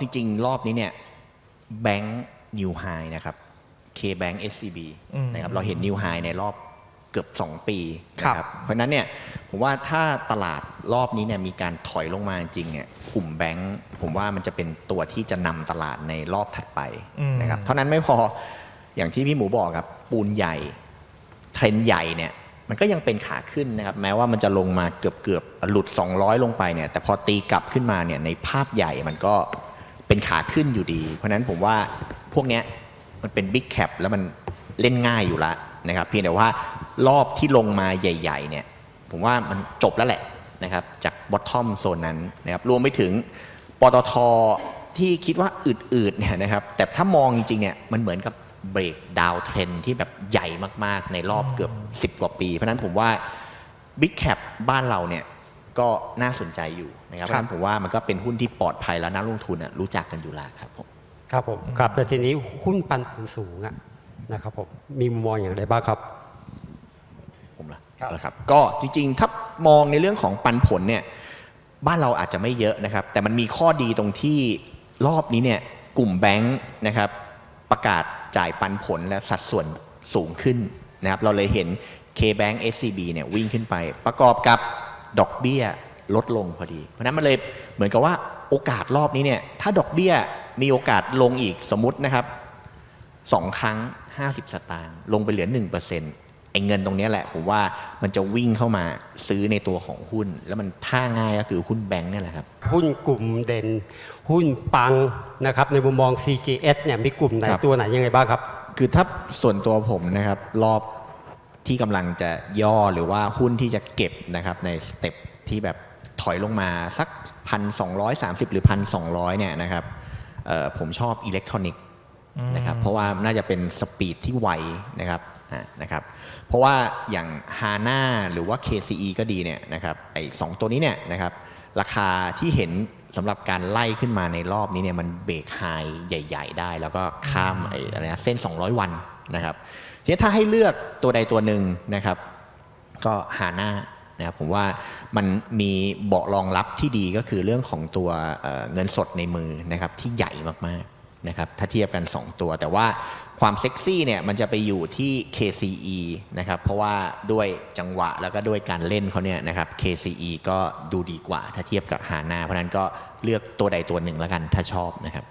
จริง ๆ รอบนี้เนี่ยแบงก์นิวไฮนะครับ K-Bank SCB อืมนะครับเราเห็นนิวไฮในรอบเกือบ 2 ปีนะคครัรับบเพราะฉะนั้นเนี่ยผมว่าถ้าตลาดรอบนี้เนี่ยมีการถอยลงมาจริงเนี่ยกลุ่มแบงก์ผมว่ามันจะเป็นตัวที่จะนำตลาดในรอบถัดไปนะครับเท่านั้นไม่พออย่างที่พี่หมูบอกครับปูนใหญ่ เทรนด์ใหญ่เนี่ยมันก็ยังเป็นขาขึ้นนะครับ แม้ว่ามันจะลงมาเกือบเกือบๆหลุด 200 ลงไปเนี่ยแต่พอตีกลับขึ้นมาเนี่ยในภาพใหญ่มันก็ เป็นขาขึ้นอยู่ดี เพราะนั้นผมว่าพวกเนี้ยมันเป็นบิ๊กแคปแล้วมันเล่นง่ายอยู่แล้วนะครับเพียงแต่ว่ารอบที่ลงมาใหญ่ๆเนี่ยผมว่ามันจบแล้วแหละนะครับจากบอททอมโซนนั้นนะครับรวมไปถึงปตทที่คิดว่าอืดๆเนี่ยนะครับแต่ถ้ามองจริงๆเนี่ยมันเหมือนกับเบรกดาวเทรนที่แบบใหญ่มากๆ ในรอบเกือบ 10 กว่าปี เพราะฉะนั้นผมว่า Big Cap บ้านเราเนี่ย ก็น่าสนใจอยู่นะครับเพคราะรับฉะนั้นผมว่ามันก็เป็นหุ้นที่ปลอดภัยแล้วนักลงทุนน่ะรู้จักกันอยู่แล้วครับผมครับผมครับแต่ทีนี้หุ้นปันผลสูงอะนะครับผมมีมุมมองอย่างไรบ้างครับ ผมละครับนะครับก็จริงๆ ถ้ามองในเรื่องของปันผลเนี่ยบ้านเราอาจจะไม่เยอะนะครับ แต่มันมีข้อดีตรงที่รอบนี้เนี่ยกลุ่มแบงค์นะครับประกาศจ่ายปันผลและสัดส่วนสูงขึ้นนะครับเราเลยเห็น K-Bank SCB เนี่ยวิ่งขึ้นไปประกอบกับ ดอกเบี้ยลดลงพอดี เพราะฉะนั้นมันเลยเหมือนกับว่าโอกาสรอบนี้เนี่ยถ้าดอกเบี้ยมีโอกาสลงอีกสมมตินะครับสองครั้ง 50 สตางค์ลงไปเหลือ1%ไอ้เงินตรงเนี้ยแหละผมว่ามันจะวิ่งเข้ามาซื้อในตัวของหุ้น แล้วมันท่าง่ายก็คือหุ้นแบงค์เนี่ยแหละครับ หุ้นกลุ่มเด่น หุ้นปังนะครับในมุมมอง CGS เนี่ยมีกลุ่มไหนครับตัวไหนยังไงบ้างครับ คือถ้าส่วนตัวผมนะครับรอบ ที่กำลังจะย่อหรือว่าหุ้นที่จะเก็บนะครับในสเต็ปที่แบบถอยลงมาสักพันสองหรือพันสองเนี่ยนะครับเอ่อผมชอบอิเล็กทรอนิกส์นะครับเพราะว่าน่าจะเป็นสปีดที่ไวนะครับอ่านะครับเพราะว่าอย่าง HANA หรือว่า KCE ก็ดีเนี่ยนะครับไอ้สองตัวนี้เนี่ยนะครับราคาที่เห็นสำหรับการไล่ขึ้นมาในรอบนี้เนี่ยมันเบรกไฮใหญ่ ๆ ได้ แล้วก็ข้ามไอ้อะไรนะเส้น 200 วัน นะครับทีนี้ถ้าให้เลือกตัวใดตัวหนึ่งนะครับ ก็หาหน้านะครับผมว่ามันมีเบาะรองรับที่ดีก็คือเรื่องของตัวเเงินสดในมือนะครับที่ใหญ่มากๆนะครับถ้าเทียบกัน 2 ตัว แต่ว่าความเซ็กซี่เนี่ยมันจะไปอยู่ที่ KCE นะครับเพราะว่าด้วยจังหวะแล้วก็ด้วยการเล่นเขาเนี่ยนะครับ KCE ก็ดูดีกว่าถ้าเทียบกับหาหน้าเพราะนั้นก็เลือกตัวใดตัวหนึ่งแล้วกันถ้าชอบนะครับ